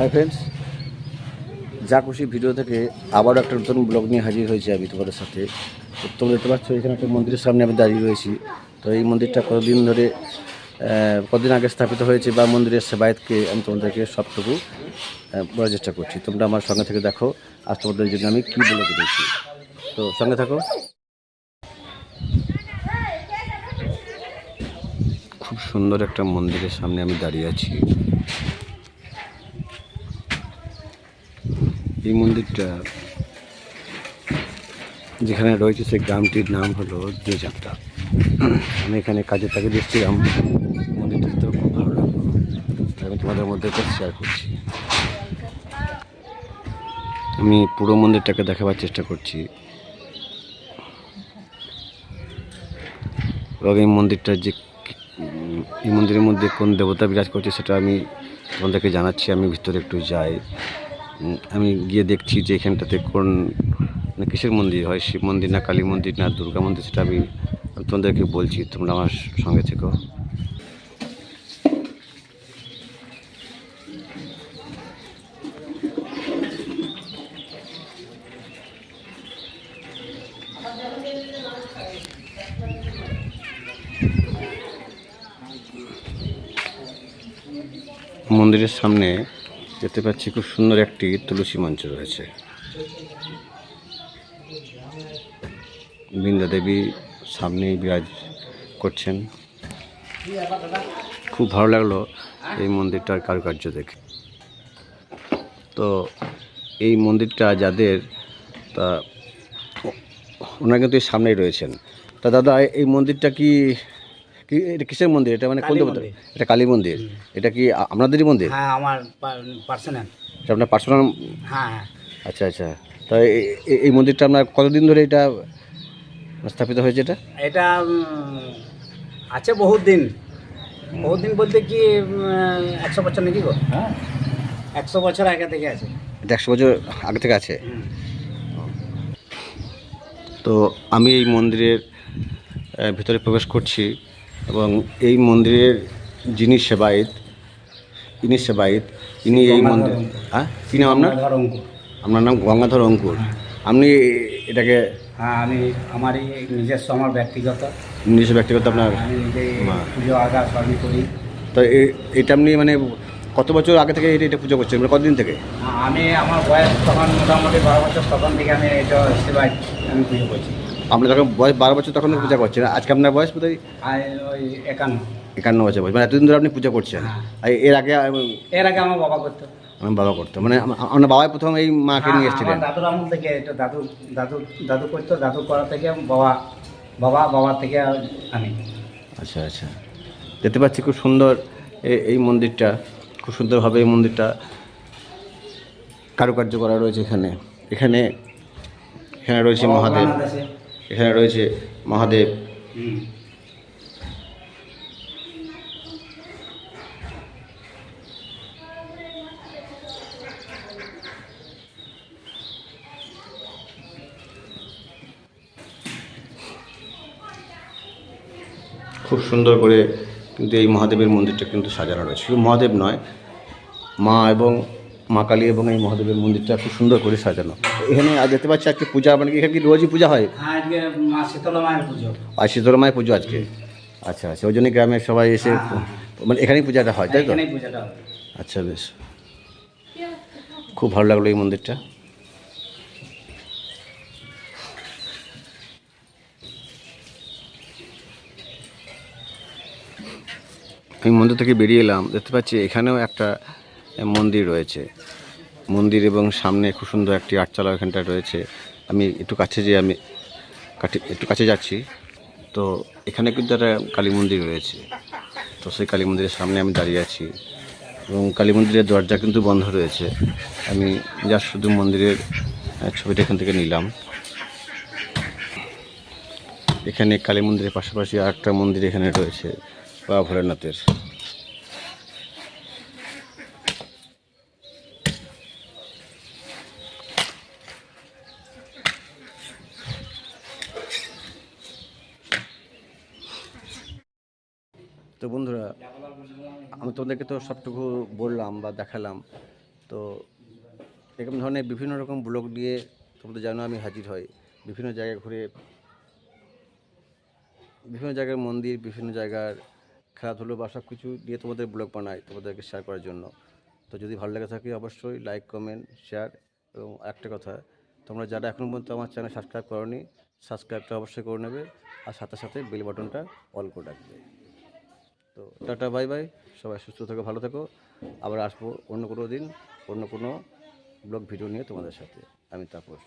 Hi friends যা খুশি video থেকে আবারও একটা নতুন ব্লগ নিয়ে হাজির হয়েছি আমি তোমাদের সাথে। তোমরা দেখতে পাচ্ছ এখানে একটা মন্দিরের সামনে আমি দাঁড়িয়ে রয়েছি। তো এই মন্দিরটা কতদিন ধরে আহ, কতদিন আগে স্থাপিত হয়েছে বা মন্দিরের সেবায়তকে আমি তোমাদেরকে সবটুকু বলার চেষ্টা করছি। তোমরা আমার সঙ্গে থেকে দেখো আর তোমাদের জন্য আমি কী বলে দিয়েছি। তো সঙ্গে থাকো। খুব সুন্দর একটা মন্দিরের সামনে আমি দাঁড়িয়ে আছি। এই মন্দিরটা যেখানে রয়েছে সেই গ্রামটির নাম হলো দেজাপটা আমি এখানে কাজে তাকে দেখছিলাম। মন্দিরটা তো খুব ভালো লাগল। আমি তোমাদের মধ্যে শেয়ার করছি। আমি পুরো মন্দিরটাকে দেখাবার চেষ্টা করছি। এবং এই মন্দিরটা যে এই মন্দিরের মধ্যে কোন দেবতা বিরাজ করছে সেটা আমি তোমাদেরকে জানাচ্ছি। আমি ভিতরে একটু যাই। আমি গিয়ে দেখছি যে এখানটাতে কোন মানে কিসের মন্দির হয়? শিব মন্দির না কালী মন্দির না দুর্গা মন্দির সেটা আমি তোমাদেরকে বলছি, তোমরা আমার সঙ্গে থেকো। মন্দিরের সামনে যেতে পাচ্ছি খুব সুন্দর একটি তুলসী মঞ্চ রয়েছে। বৃন্দা দেবী সামনেই বিরাজ করছেন। খুব ভালো লাগল এই মন্দিরটার কারুকার্য দেখে। তো এই মন্দিরটা যাদের, তা ওনারা কিন্তু সামনেই রয়েছেন। তা দাদা, এই মন্দিরটা কি কি এটা কিসের মন্দির? এটা মানে কোন কালী দেবতা? মন্দির। এটা কালী মন্দির। এটা কি আ- আপনাদেরই মন্দির? হ্যাঁ আমার পার্সোনাল এটা আপনার পার্সোনাল হ্যাঁ হ্যাঁ। আচ্ছা আচ্ছা। তা এ- এ- এই মন্দিরটা আপনার কতদিন ধরে এটা স্থাপিত হয়েছে এটা? এটা উম, আছে বহুত দিন। বহুত দিন বলতে কি উম, একশো বছর নাকি গো? হ্যাঁ। একশো বছর আগে থেকে আছে। এটা একশো বছর আগে থেকে আছে? হুম। তো আমি এই মন্দিরের আহ, ভিতরে প্রবেশ করছি। এবং এই মন্দিরের যিনি সেবায়ত ইনি সেবায়ত ইনি এই মন্দির হ্যাঁ? কী নাম আপনার? অঙ্কুর। আপনার নাম গঙ্গাধর অঙ্কুর। আপনি এটাকে হ্যাঁ আমি আমারই নিজস্ব আমার ব্যক্তিগত। নিজস্ব ব্যক্তিগত আপনার আমি নিজে পুজো আগা সবই করি। তো এটা আপনি মানে কত বছর আগে থেকে এটা এটা পুজো করছেন? মানে কতদিন থেকে? আমি আমার বয়স তখন মোটামুটি বারো বছর তখন থেকে আমি এটা সেবায় আমি পুজো করছি। আপনি যখন বয়স বারো বছর তখন পূজা করছেন আজকে আপনার বয়স ওই একান্ন। একান্ন বছর বয়স। মানে এতদিন ধরে আপনি পূজা করছেন। হ্যাঁ। এর আগে এর আগে আমার বাবা করতো। আমার বাবা করতো। মানে আম- আপনার বাবাই প্রথম এই মাকে নিয়ে হ্যাঁ, এসেছিলেন। আমার দাদুর আমল থেকে এটা দাদু দাদু দাদু করতো দাদু করা থেকে বাবা বাবা বাবা থেকে আমি। আচ্ছা আচ্ছা। দেখতে পাচ্ছি খুব সুন্দর এই মন্দিরটা। খুব সুন্দরভাবে এই মন্দিরটা কারুকার্য করা রয়েছে এখানে। এখানে এখানে রয়েছে মহাদেব। এখানে রয়েছে মহাদেব। খুব সুন্দর করে কিন্তু এই মহাদেবের মন্দিরটা কিন্তু সাজানো রয়েছে। শুধু মহাদেব নয় মা এবং মা কালী এবং এই মহাদেবের মন্দিরটা খুব সুন্দর করে সাজানো। এখানে আজ দেখতে পাচ্ছি আজকে পূজা মানে কি এখানে কি রোজই পূজা হয়? হ্যাঁ আর শীতলা মায়ের পুজো আজকে? আচ্ছা আচ্ছা ওই জন্যই গ্রামের সবাই এসে মানে এখানেই পূজাটা হয় তাই তো? আচ্ছা বেশ। খুব ভালো লাগল এই মন্দিরটা। আমি মন্দির থেকে বেরিয়ে এলাম। দেখতে পাচ্ছি এখানেও একটা মন্দির রয়েছে। মন্দির এবং সামনে খুব সুন্দর একটি আটচালা এখানটায় রয়েছে। আমি একটু কাছে যে আমি কাটি- একটু কাছে যাচ্ছি। তো এখানে কিন্তু একটা কালী মন্দির রয়েছে। তো সেই কালী মন্দিরের সামনে আমি দাঁড়িয়ে আছি। এবং কালী মন্দিরের দরজা কিন্তু বন্ধ রয়েছে। আমি যা শুধু মন্দিরের ছবিটা এখান থেকে নিলাম। এখানে কালী মন্দিরের পাশাপাশি আর একটা মন্দির এখানে রয়েছে বা ভোলেনাথের। তো বন্ধুরা, আমি তোমাদেরকে তো সবটুকু বললাম বা দেখালাম। তো এরকম ধরনের বিভিন্ন রকম ব্লগ দিয়ে তোমাদের জানো আমি হাজির হই। বিভিন্ন জায়গায় ঘুরে, বিভিন্ন জায়গার মন্দির, বিভিন্ন জায়গার খেলাধুলো বা সব কিছু নিয়ে তোমাদের ব্লগ বানাই, তোমাদেরকে শেয়ার করার জন্য। তো যদি ভালো লেগে থাকে অবশ্যই লাইক কমেন্ট শেয়ার এবং একটা কথা, তোমরা যারা এখনও পর্যন্ত আমার চ্যানেল সাবস্ক্রাইব করনি সাবস্ক্রাইবটা অবশ্যই করে নেবে আর সাথে সাথে বেল বাটনটা অল করে রাখবে। তো টাটা, বাই বাই। সবাই সুস্থ থেকো, ভালো থেকো। আবার আসব অন্য কোনো দিন, অন্য কোনো ব্লগ ভিডিও নিয়ে তোমাদের সাথে। আমি তাপস।